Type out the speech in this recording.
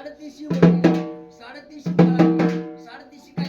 साडेतीसशे साडेतीसशे साडेतीसशे